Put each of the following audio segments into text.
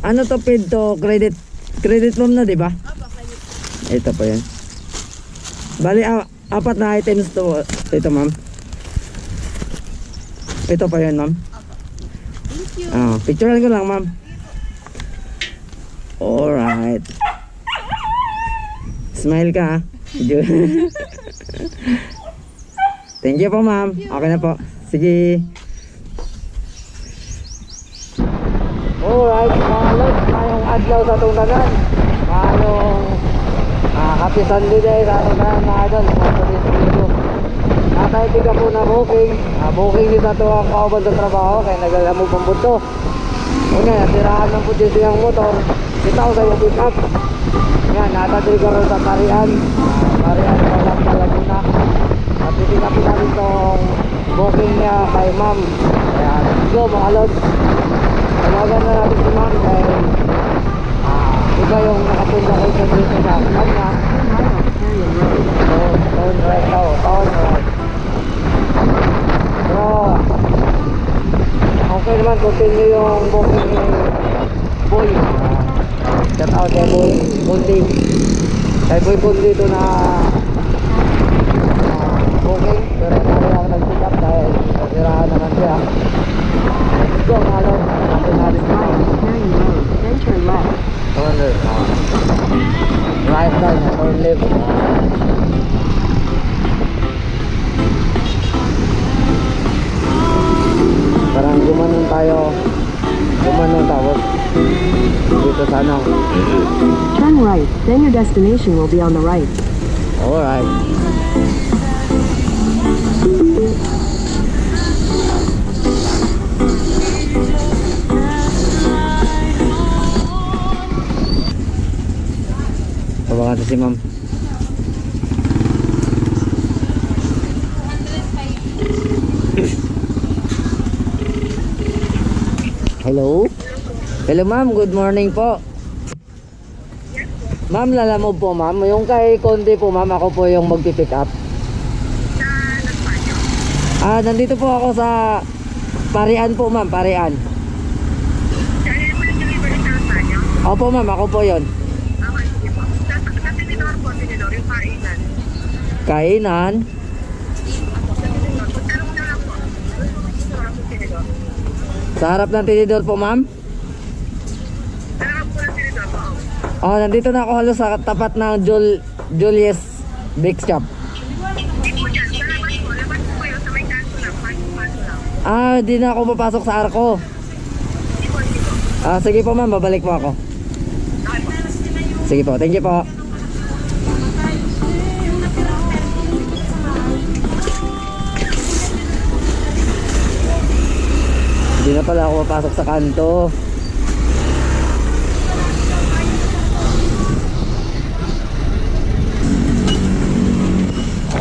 Ano to paid to credit? Credit ma'am na, di ba? Ito pa yan. Bali, a- apat na items to. Ito ma'am. Ito pa yan ma'am. Thank you. Ah, picturean ko lang ma'am. Alright. Smile ka ha. Thank you po ma'am. Okay na po. Sige. Lods, ngayong adlaw sa Tungagan. Ngayong ah, Happy Sunday sa mga idol. Sa today's video. Nakaitig po na booking. Ah, booking din sa tuwang kauban sa trabaho kaya naglalamo pang buto. Una, natirahan ng puti siyang motor. Kita sa yung pick up. Yan, ko rin sa Parian. Ah, Parian ko lang sa Laguna. At up namin itong booking niya kay ma'am. Kaya, go mga lods. Tawagan na natin si ma'am dahil yung nakapunta kayo sa dito sa kanya. Turn, turn right daw, turn right. Pero, okay naman, continue yung booking ni Boy. Shout out kay Boy Bundi. Kay Boy Bundi ito na ah, booking. Pero namin ako nag-pick up dahil nasirahan naman siya. Let's go lord. Natin natin Road, then turn left. Turn left. Right side na, left. Parang gumanon tayo. Gumanon tapos dito sa. Turn right, then your destination will be on the right. Alright. Ka si ma'am. Hello? Hello ma'am, good morning po. Ma'am, lalamog po ma'am. Yung kay Conde po ma'am, ako po yung magpipick up. Ah, nandito po ako sa Parian po ma'am, Parian. Opo ma'am, ako po yon. Kainan. Sa harap ng tinidor po ma'am. Oh, nandito na ako halos sa tapat ng Jul Julius Bake Shop. Ah, di na ako papasok sa arko. Ah, sige po ma'am, babalik po ako. Sige po, thank you po. Hindi na pala ako papasok sa kanto.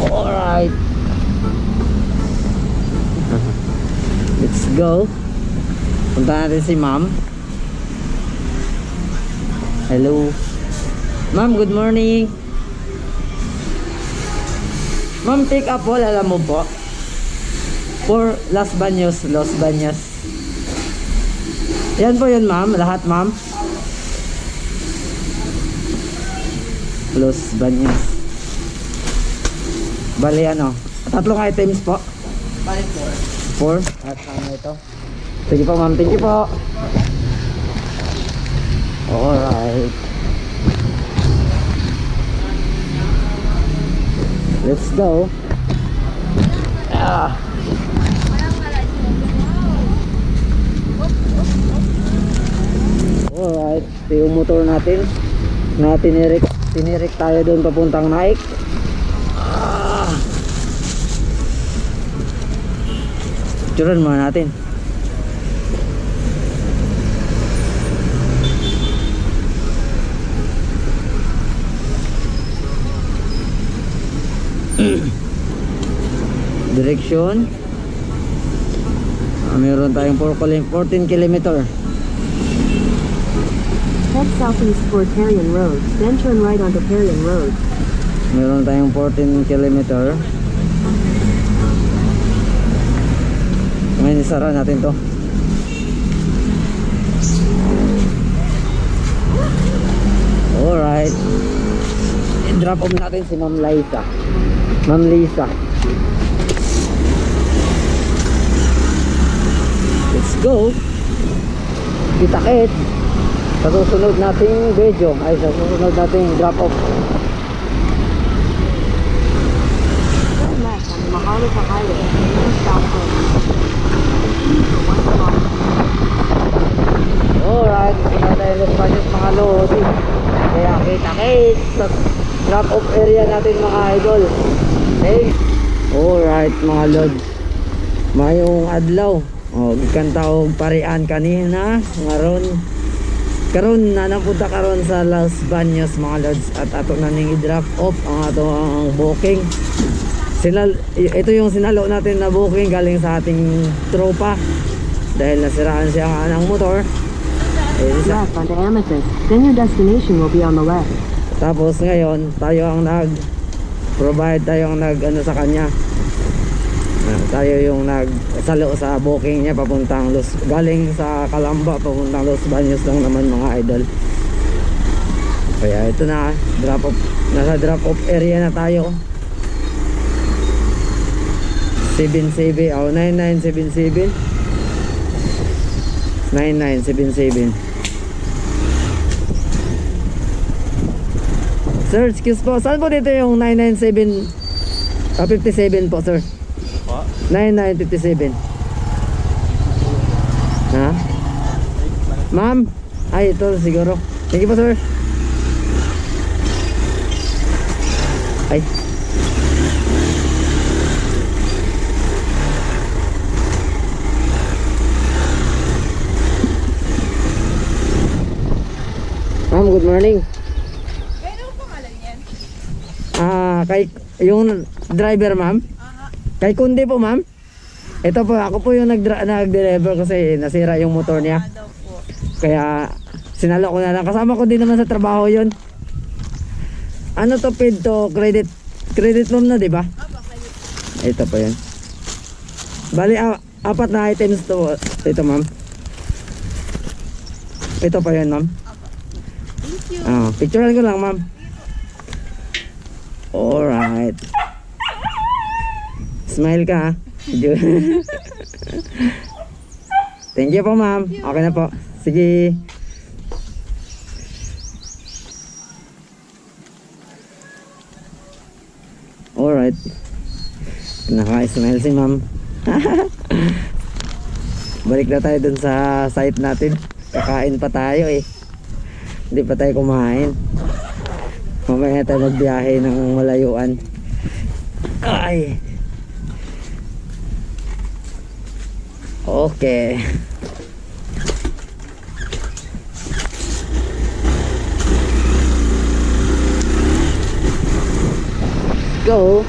Alright. Let's go. Punta natin si ma'am. Hello. Ma'am, good morning. Ma'am, pick up po, alam mo po. For Las Baños, Los Baños. Yan po yun, ma'am. Lahat, ma'am. Los Baños. Bali, ano? Tatlong items po. Balik po. Four. At ano ito? Sige po, ma'am. Thank you po. Alright. Let's go. Ah. Alright. Ito yung motor natin. Na tinirik, tinirik tayo doon papuntang Nike. Ah. Picturean muna natin. Direksyon. Ah, meron tayong 14 kilometer. Head southeast toward Parian Road, then turn right onto Parian Road. Meron tayong 14 kilometer. Ngayon isara natin to. Alright. Drop off natin si Ma'am Liza. Ma'am Lisa. Let's go. Kita kit. Sa susunod nating video, ay sa susunod nating drop off. For one kilometer. Alright, wala tayo Los Baños mga lodi. Kaya kita kit sa drop off area natin mga idol. Okay? Alright mga lods. Mayong adlaw. O, gikan taog parian kanina. Ngaron. Karon na napunta karon sa Los Baños mga lods at ato na ning i-drop off ang ato ang booking. Sinal ito yung sinalo natin na booking galing sa ating tropa dahil nasiraan siya ang anang motor. Left onto Amethyst. Then your destination will be on the left. Tapos ngayon, tayo ang nag provide tayo ang nag ano sa kanya. Tayo yung nag salo sa booking niya papuntang Los galing sa Calamba papuntang Los Baños lang naman mga idol. Kaya ito na, drop off nasa drop off area na tayo. 77 oh 9977 9977 Sir, excuse po. Saan po dito yung 997 ah, 57 po, sir? Po? 9957. Ha? Ma'am? Ay, ito siguro. Thank you po, sir. Ay. Ma'am, good morning. Gano'n pangalan yan? Ah, kay yung driver, ma'am. Kay Kundi po, ma'am. Ito po, ako po yung nag- nag-deliver kasi nasira yung motor niya. po. Kaya sinalo ko na lang. Kasama ko din naman sa trabaho yon. Ano to paid to credit credit ma'am na, di ba? Kayo. Ito po yan. Bali, apat na items to. Ito, ma'am. Ito pa yan, ma'am. Thank you. Ah, picturean ko lang, ma'am. Alright. Smile ka, ha? Thank you po, ma'am. Okay na po. Sige. Alright. Naka-smile si ma'am. Balik na tayo dun sa site natin. Kakain pa tayo eh. Hindi pa tayo kumain. Mamaya tayo magbiyahe ng malayuan. Ay. Okay. Go.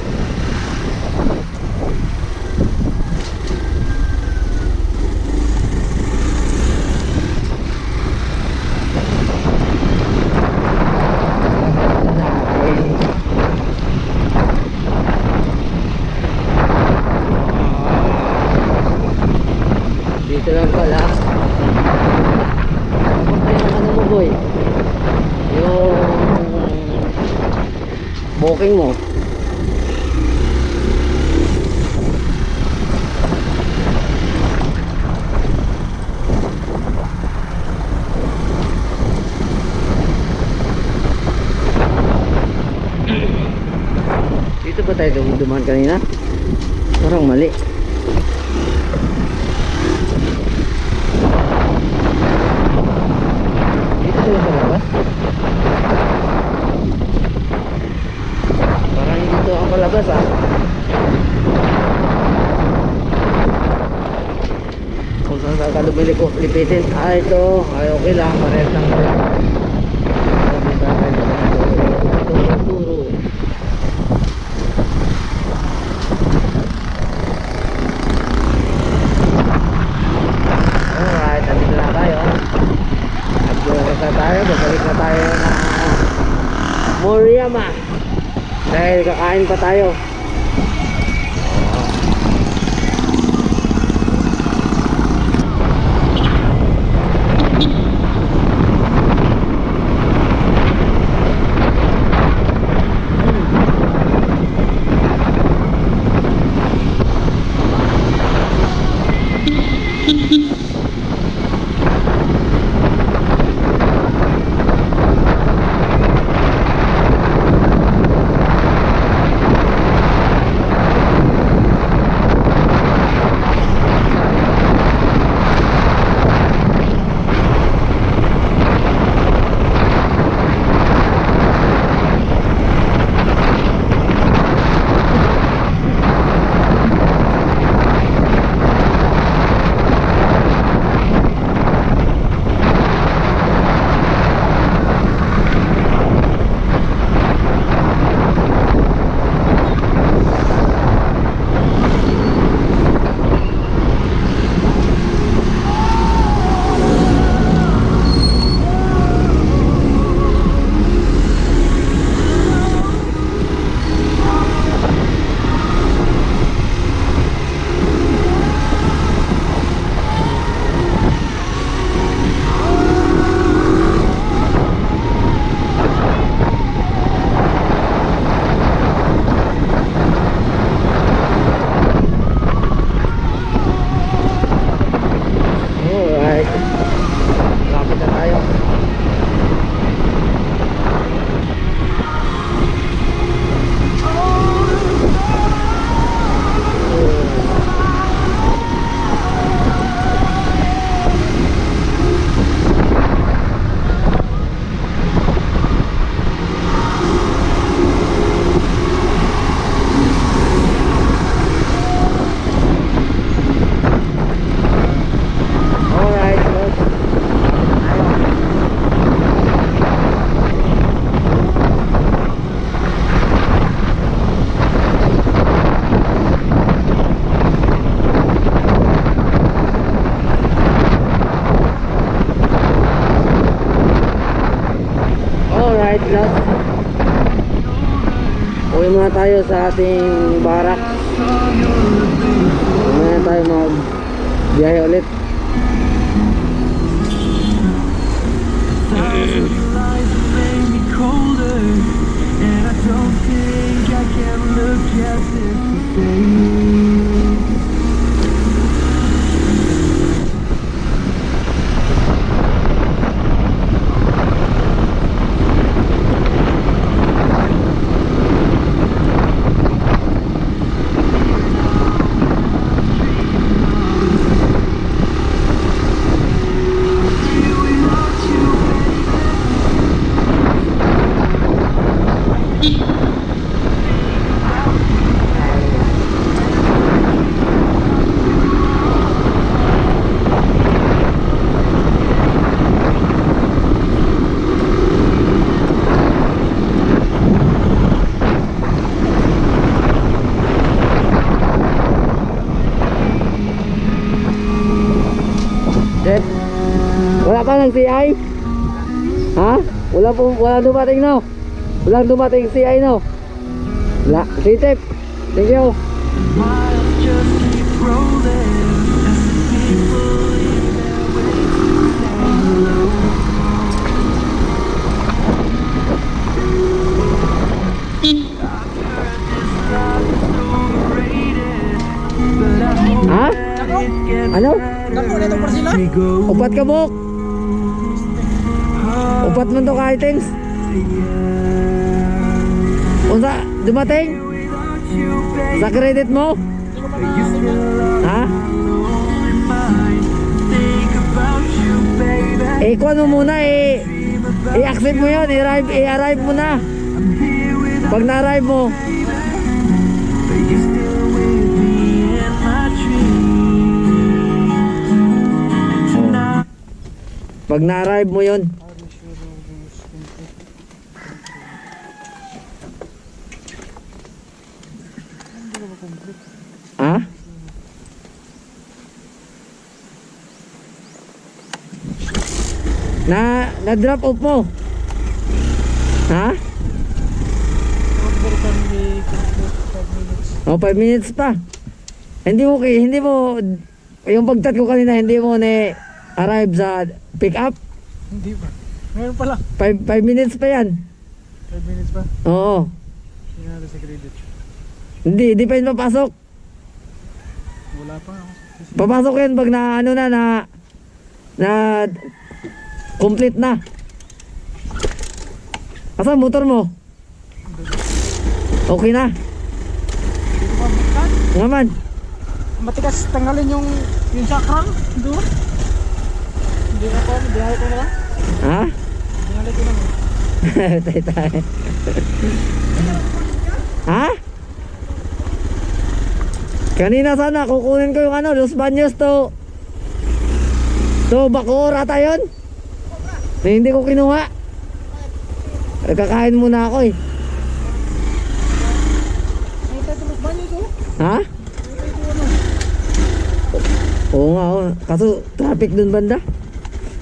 Dito lang pala. Kamusta yung ano mo boy? Yung booking mo. Dito ba tayo dum- dumaan kanina? Parang mali. Dito sila sa labas? Parang dito ang palabas ah. Kung saan ka lumili ko, lipitin. Ah, ito. Ay, okay lang. Parehas lang pala. Sabi sa akin, Turo, turo. Alright, nandito na tayo. Nag-uwas na tayo, babalik na tayo na Moriyama. Kakain pa tayo. Tayo sa ating barak. Na tayo mag biyahe ulit. Wala po, wala dumating no? Walang dumating CI no? Wala. Si Jeff, thank you. Ha? Ano? Upat ka buk. Upat man to ka items. Unsa dumating? Sa credit mo? Ha? Eh, kuha mo muna eh. I-accept mo yun. I-arrive, i-arrive mo na. Pag na-arrive mo. Pag na-arrive mo yun. Ha? Na, na-drop off mo. Ha? Oh, 5 minutes pa. Hindi mo, hindi mo, yung pagtat ko kanina, hindi mo na arrive sa pick up. Hindi ba? Ngayon pa lang. 5 minutes pa yan. 5 minutes pa. Oo. Hindi natin sa credit. Hindi, hindi pa yun papasok. Wala pa ako. Papasok yun pag na ano na na na complete na. Asa motor mo? Okay na. Hindi pa makan. Nga man. Matikas tanggalin yung yung sakral. Doon. Hindi na ko. Biyahe ko na. Ha? Tingali ko na tay tay. ha? Kanina sana kukunin ko yung ano, Los Baños to to Bacoor ata yun. Na hindi ko kinuha. Eh, Kakain muna ako eh. Ha? Oo nga, oo. Kaso traffic dun banda.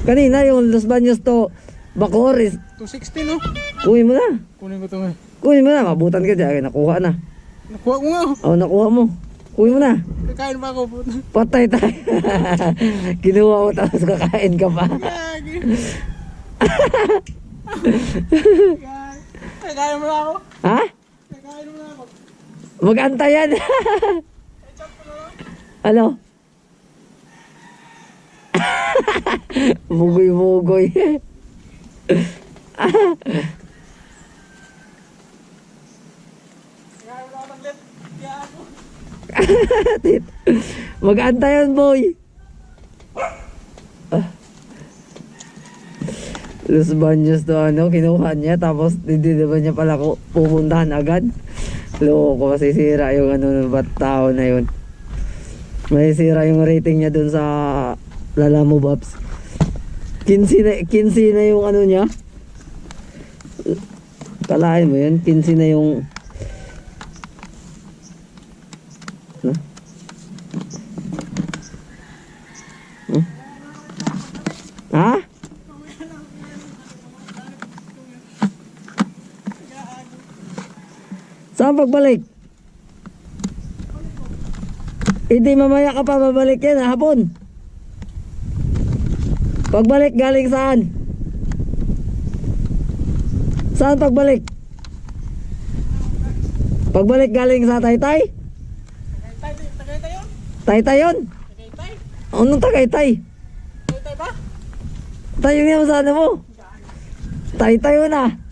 Kanina yung Los Baños to Bacoor is 260 no? kunin mo na. Kunin ko to ngayon. Kunin mo na, mabutan ka dyan. Nakuha na. Nakuha ko nga. Oo, nakuha mo. Kunin mo na. Kakain pa ako. Patay tayo. Kinuha mo tapos kakain ka pa. Gagi. Kakain mo na ako. Ha? Kakain mo na ako. Mag-antay yan. ano? Mugoy-mugoy. Kakain mo na ako ng let. Kaya ako. Mag-antay yan, boy. Ah. Los Baños to ano, kinuha niya tapos hindi naman niya pala pupuntahan agad. Loko, masisira yung ano ng tao na yun. Masisira yung rating niya dun sa Lalamo Babs. 15 na, 15 na yung ano niya. Kalahin mo yun, 15 na yung Pagbalik? Hindi mamaya ka pa babalik yan, hapon. Pagbalik galing saan? Saan pagbalik? Pagbalik galing sa Taytay? Tagaytay yun? Taytay yun? Tagaytay? Anong Tagaytay? Tagaytay ba? Tayo nga sa ano mo? Taytay yun ah.